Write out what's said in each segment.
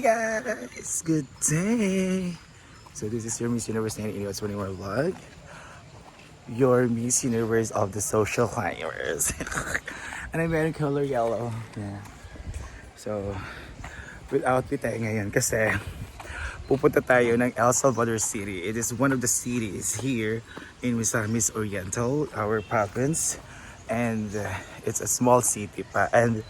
guys, good day. So this is your Miss Universe 1981 vlog. Your Miss Universe of the social climbers. and I'm wearing color yellow. Yeah. So, with outfit tayo ngayon kasi pupunta tayo ng El Salvador City. It is one of the cities here in Misamis Oriental, our province. And uh, it's a small city pa. And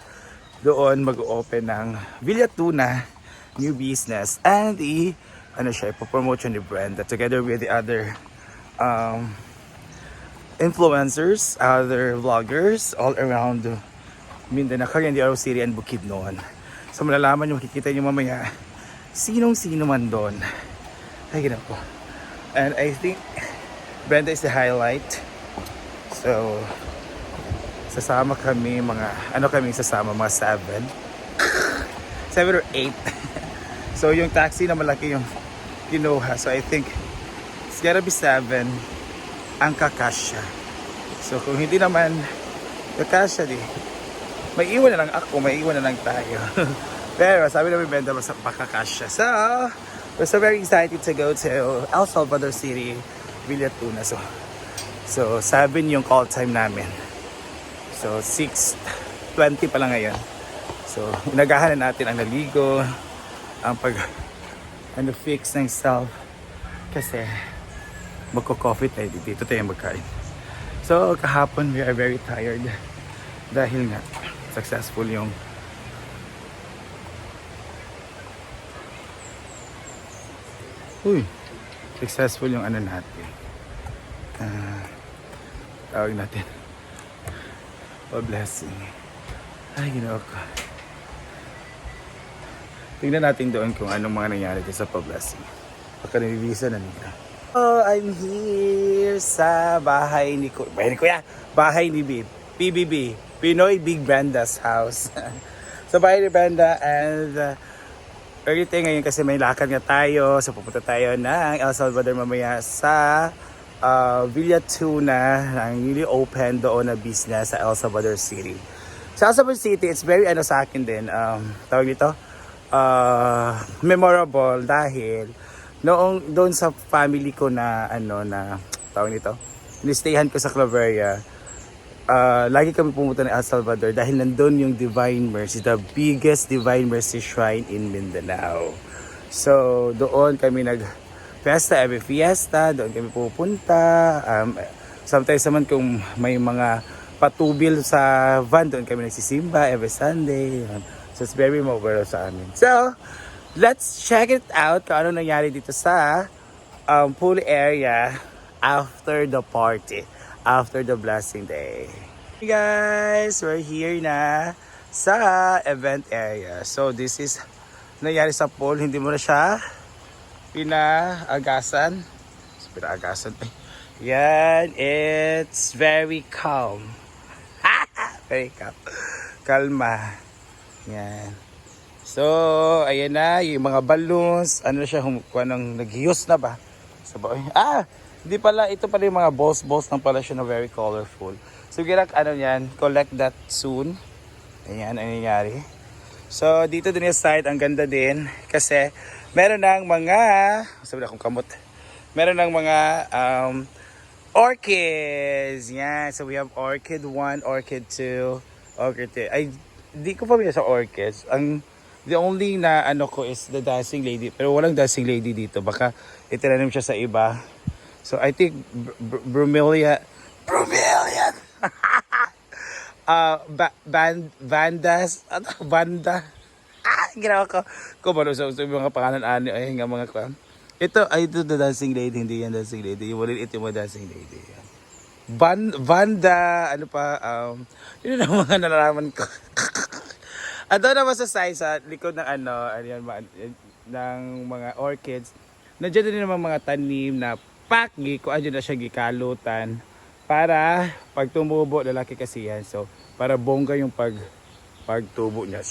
doon mag-open ng Villa Tuna new business and i ano siya, ipopromote siya ni Brenda together with the other um, influencers, other vloggers all around Mindanao, Cagayan City and Bukidnon. So malalaman nyo, makikita nyo mamaya sinong-sino man doon. Ay, ginawa po. And I think Brenda is the highlight. So, sasama kami mga, ano kami sasama, mga seven. seven or eight. so, yung taxi na malaki yung kinuha. So, I think it's gotta be seven ang kakasya. So, kung hindi naman kakasya di, may iwan na lang ako, may iwan na lang tayo. Pero sabi namin benda mas pakakasya. So, we're so very excited to go to El Salvador City, Villa Tuna. So, so 7 yung call time namin. So, 6.20 pa lang ngayon. So, inagahan na natin ang naligo, ang pag, ano, fix ng self. Kasi, magko-coffee tayo dito tayo magkain. So, kahapon we are very tired. Dahil nga, successful yung Uy, successful yung ano natin. Ah, tawag natin. A blessing. Ay, ginawa ko. Tingnan natin doon kung anong mga nangyari sa pa-blessing. Baka nililisa na nila. Oh, I'm here sa bahay ni Kuya. Bahay ni Kuya? Bahay ni Bib. PBB. Pinoy Big Branda's house. sa bahay ni Brenda and uh, tayo ngayon kasi may lakad nga tayo. So pupunta tayo ng El Salvador mamaya sa uh, Villa Tuna ng newly open doon na business sa El Salvador City. Sa El Salvador City, it's very ano sa akin din. Um, tawag dito? Uh, memorable dahil noong doon sa family ko na ano na tawag nito, nistayhan ko sa Claveria, uh, lagi kami pumunta ng El Salvador dahil nandun yung Divine Mercy, the biggest Divine Mercy Shrine in Mindanao. So, doon kami nag fiesta, every fiesta, doon kami pupunta. Um, sometimes naman kung may mga patubil sa van, doon kami nagsisimba every Sunday. So, it's very memorable sa amin. So, let's check it out kung ano nangyari dito sa um, pool area after the party, after the blessing day. Hey guys, we're here na sa event area. So this is nangyari sa pool, hindi mo na siya pinaagasan. Pinaagasan. Ay, yan, it's very calm. very calm. Kalma. Yan. So, ayan na, yung mga balloons, ano siya, humukuha ng naghiyos na ba? Sa ba? Ah, hindi pala, ito pala yung mga balls-balls lang pala siya na very colorful. So, girak, ano yan, collect that soon. Ayan, ang nangyayari. So, dito din yung side, ang ganda din. Kasi, meron ng mga, sabi na akong kamot. Meron ng mga um, orchids. Yan, so we have orchid 1, orchid 2, orchid 3. Ay, di ko pamilya sa orchids. Ang, the only na ano ko is the dancing lady. Pero walang dancing lady dito. Baka itinanim siya sa iba. So, I think br- br- Bromelia, Bromelian. Ah, ba- band, bandas, ano, banda. Ah, ginawa ko. Kumano sa so, mga pangalan ani ay nga mga kwan. Ito ay ito the dancing lady, hindi yan dancing lady. Yung maliit yung dancing lady. Ban, banda, ano pa, um, yun ang mga nalalaman ko. At doon naman sa side, sa likod ng ano, ano yan, ng mga orchids, nandiyan din naman mga tanim na pakgi, kung ano na siya gikalutan para pag tumubo, lalaki kasi yan. So, para bongga yung pag pagtubo niya.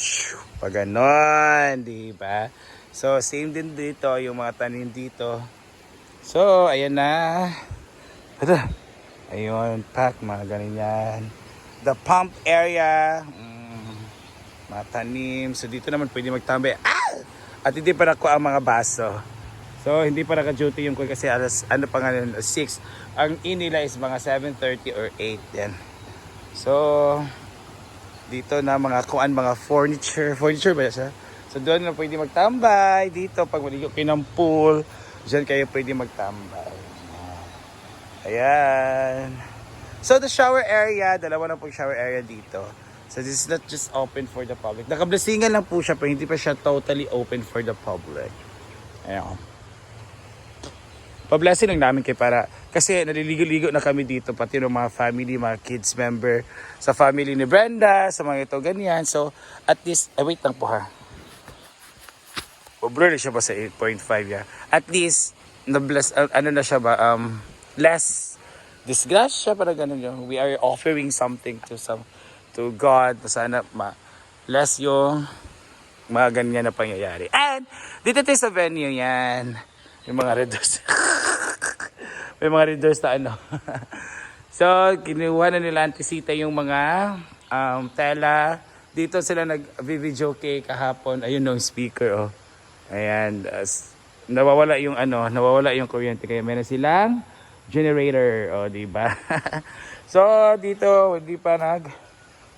Pag ganon, di ba? So, same din dito, yung mga tanim dito. So, ayan na. Ito. Ayun, pack, mga ganyan. The pump area. Mm, mga tanim. So, dito naman pwede magtambay. Ah! At hindi pa nakuha ang mga baso. So, hindi pa naka-duty yung kuya kasi alas, ano pa nga yun, 6. Ang in nila is mga 7.30 or 8 yan. So, dito na mga kuan, mga furniture. Furniture ba siya? So, doon na pwede magtambay. Dito, pag maligo kayo ng pool, dyan kayo pwede magtambay. Ayan. So, the shower area, dalawa na po shower area dito. So, this is not just open for the public. Nakablasingan lang po siya, pero hindi pa siya totally open for the public. Ayan. Pablessing lang namin kay para kasi naliligo-ligo na kami dito pati ng mga family, mga kids member sa family ni Brenda, sa mga ito ganyan. So at least, eh, wait lang po ha. Pobre siya ba sa 8.5 ya? At least, na-bless, uh, ano na siya ba, um, less disgrasya para ganun yun. We are offering something to some to God na sana ma less yung mga ganyan na pangyayari. And dito tayo sa venue yan. Yung mga redos. May mga readers na ano. so, kinuha na nila antisita yung mga um, tela. Dito sila nag-video kay kahapon. Ayun no, speaker oh. Ayan. as- nawawala yung ano, nawawala yung kuryente. Kaya meron silang generator. O, di ba? so, dito, hindi pa nag,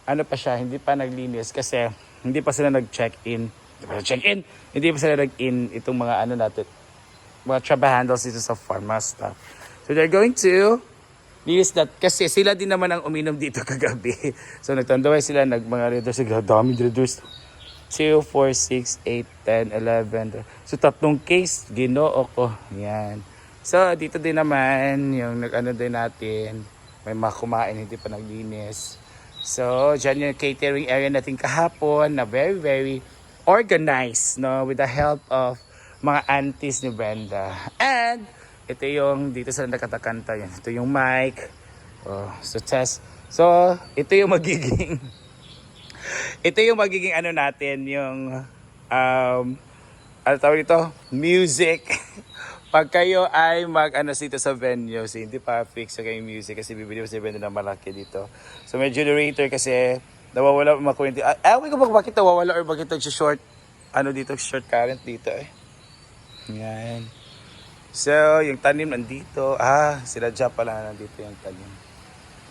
ano pa siya, hindi pa naglinis kasi hindi pa sila nag-check-in. Check-in. Hindi pa sila nag-in itong mga ano natin, mga trabahandles dito sa mga stuff. So they're going to use that kasi sila din naman ang uminom dito kagabi. So nagtandaway sila nag mga readers sila dami readers. 2, 4, 6, 8, 10, 11. So tatlong case ginoo ko. Yan. So dito din naman yung nag-ano din natin may mga kumain hindi pa naglinis. So dyan yung catering area natin kahapon na very very organized no with the help of mga aunties ni Brenda. And ito yung dito sa nakatakanta yan. Ito yung mic. Oh, so test. So ito yung magiging ito yung magiging ano natin yung um ano tawag dito? Music. Pag kayo ay mag ano dito sa venue, so hindi pa fix sa kayo music kasi bibili ko sa venue na malaki dito. So may generator kasi nawawala ang mga kuryente. Ah, ewan ko ba bakit nawawala or bakit nag-short ano dito, short current dito eh. Yan. So, yung tanim nandito. Ah, sila dyan pala nandito yung tanim.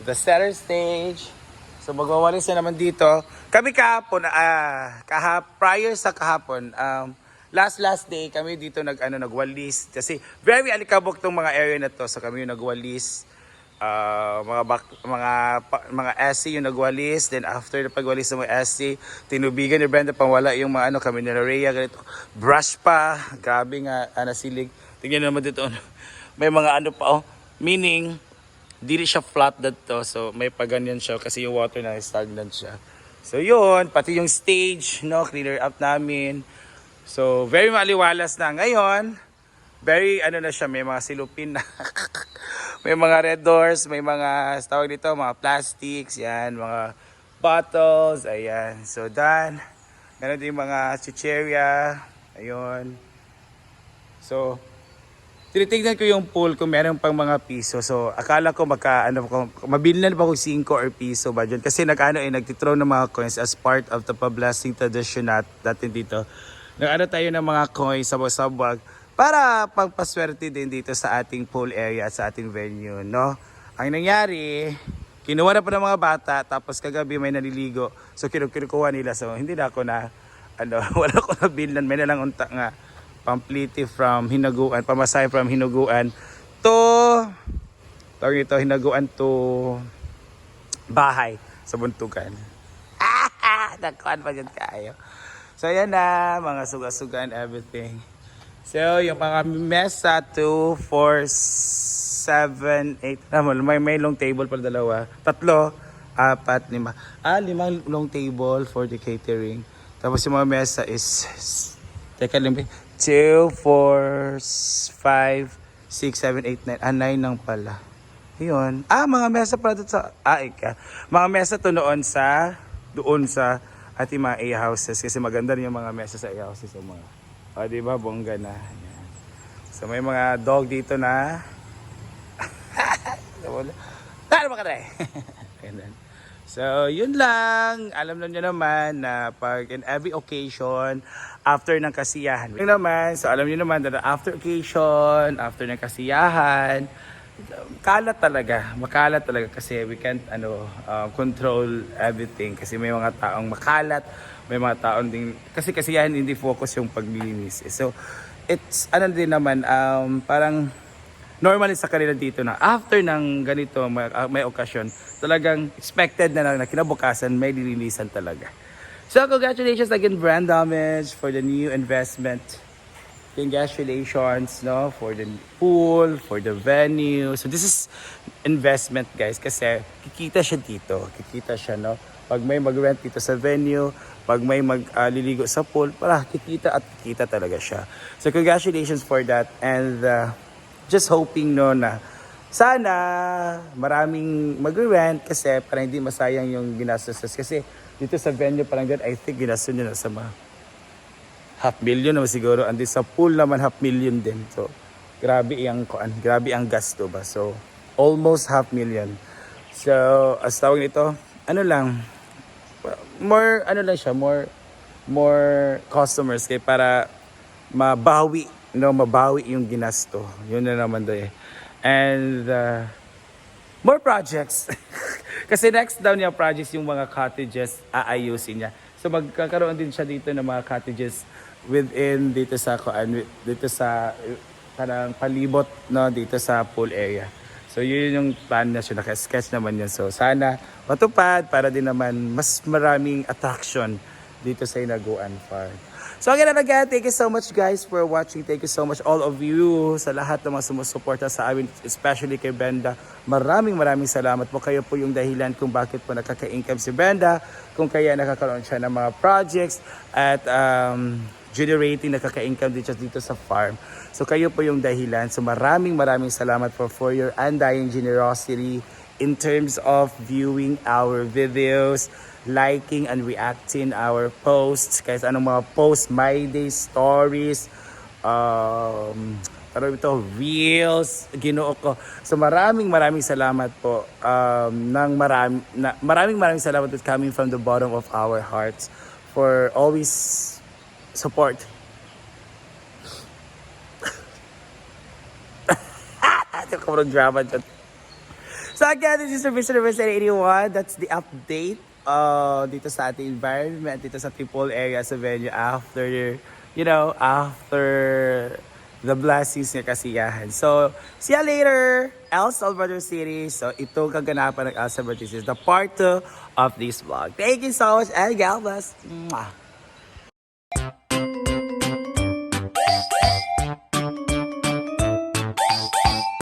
The center stage. So, magwawalis na naman dito. Kami kahapon, ah, kahap, prior sa kahapon, um, last last day kami dito nag ano nagwalis. Kasi very alikabok tong mga area na to. So kami yung nagwalis. Ah, mga bak, mga pa- mga SC yung nagwalis. Then after na pagwalis ng mga SC tinubigan ni Brenda pangwala yung mga ano kami ni Rhea ganito. Brush pa. Grabe nga ana silig tingnan naman dito ano. may mga ano pa oh. Meaning dili siya flat dito so may paganyan siya kasi yung water na stagnant siya. So yun. Pati yung stage no clear up namin so very maliwalas na ngayon very ano na siya may mga silupin na may mga red doors may mga tawag dito mga plastics yan mga bottles ayan so done meron din mga chicheria ayun so tinitignan ko yung pool kung meron pang mga piso. So, akala ko magka, ano, ko, mabilhan pa ko 5 or piso ba dyan. Kasi nag-ano eh, nagtithrow ng mga coins as part of the pa-blessing tradition nat, natin dito. Nag-ano tayo ng mga coins sa sabag para pagpaswerte din dito sa ating pool area at sa ating venue, no? Ang nangyari, kinuha na pa ng mga bata, tapos kagabi may naliligo. So, kinukuha nila. So, hindi na ako na, ano, wala ko na bilhan. May nalang unta nga pampliti from Hinaguan, pamasay from Hinaguan to tawag ito, Hinaguan to bahay sa Buntugan. Ah, nagkuhan pa dyan kayo. So, yan na, mga suga-suga and everything. So, yung mga mesa, 2, 4, 7, 8, naman, may, may long table pa dalawa. Tatlo, apat, lima. Ah, limang long table for the catering. Tapos yung mga mesa is, teka lang, 2, 4, 5, 6, 7, 8, 9. Ah, 9 lang pala. Yun. Ah, mga mesa pala dito sa, ah, ika. Mga mesa to noon sa, doon sa ating mga A-houses. Kasi maganda rin yung mga mesa sa A-houses. Yung mga, ah, di ba, bongga na. So, may mga dog dito na, ano ba ka tayo? Ganun. So, yun lang. Alam na nyo naman na pag in every occasion, after ng kasiyahan. Yun naman, so alam nyo naman na after occasion, after ng kasiyahan, kalat talaga. Makalat talaga kasi we can't ano, uh, control everything. Kasi may mga taong makalat, may mga taong din, kasi kasiyahan hindi focus yung paglilinis. eh. So, it's ano din naman, um, parang normally sa kanila dito na after ng ganito may, ah, may okasyon, talagang expected na lang na kinabukasan may lilinisan talaga. So congratulations again Brand Damage for the new investment. Congratulations no for the pool, for the venue. So this is investment guys kasi kikita siya dito. Kikita siya no. Pag may mag-rent dito sa venue, pag may magliligo sa pool, para kikita at kikita talaga siya. So congratulations for that and uh, just hoping no na sana maraming mag-rent kasi para hindi masayang yung ginastos kasi dito sa venue parang ganun, I think ginastos nyo na sa mga half million naman siguro. And sa pool naman half million din. So grabe ang kuan grabe ang gasto ba. So almost half million. So as tawag nito ano lang more ano lang siya more more customers kay para mabawi no mabawi yung ginasto. Yun na naman daw eh. And uh, more projects. Kasi next down niya projects yung mga cottages aayusin niya so magkakaroon din siya dito ng mga cottages within dito sa kuan dito sa kanang palibot no dito sa pool area So yun yung plan na siya, naka-sketch naman yun. So sana matupad para din naman mas maraming attraction dito sa Inaguan Farm. So again and again, thank you so much guys for watching. Thank you so much all of you sa lahat ng mga sumusuporta sa amin, especially kay Brenda. Maraming maraming salamat po. Kayo po yung dahilan kung bakit po nakaka-income si Brenda, kung kaya nakakaroon siya ng mga projects at um, generating nakaka-income dito, dito sa farm. So kayo po yung dahilan. So maraming maraming salamat po for your undying generosity in terms of viewing our videos, liking and reacting our posts, kahit anong mga posts, my day stories, um, ano ito, reels, ginoo ko. So maraming maraming salamat po um, ng marami, na, maraming maraming salamat with coming from the bottom of our hearts for always support. Ko drama dyan. So again, this is Service Service 81. That's the update uh, dito sa ating environment, dito sa Tripol area sa venue after, you know, after the blessings ng kasiyahan. So, see you later, El Salvador City. So, ito kaganapan ng El Salvador City the part 2 of this vlog. Thank you so much and God bless. Mwah.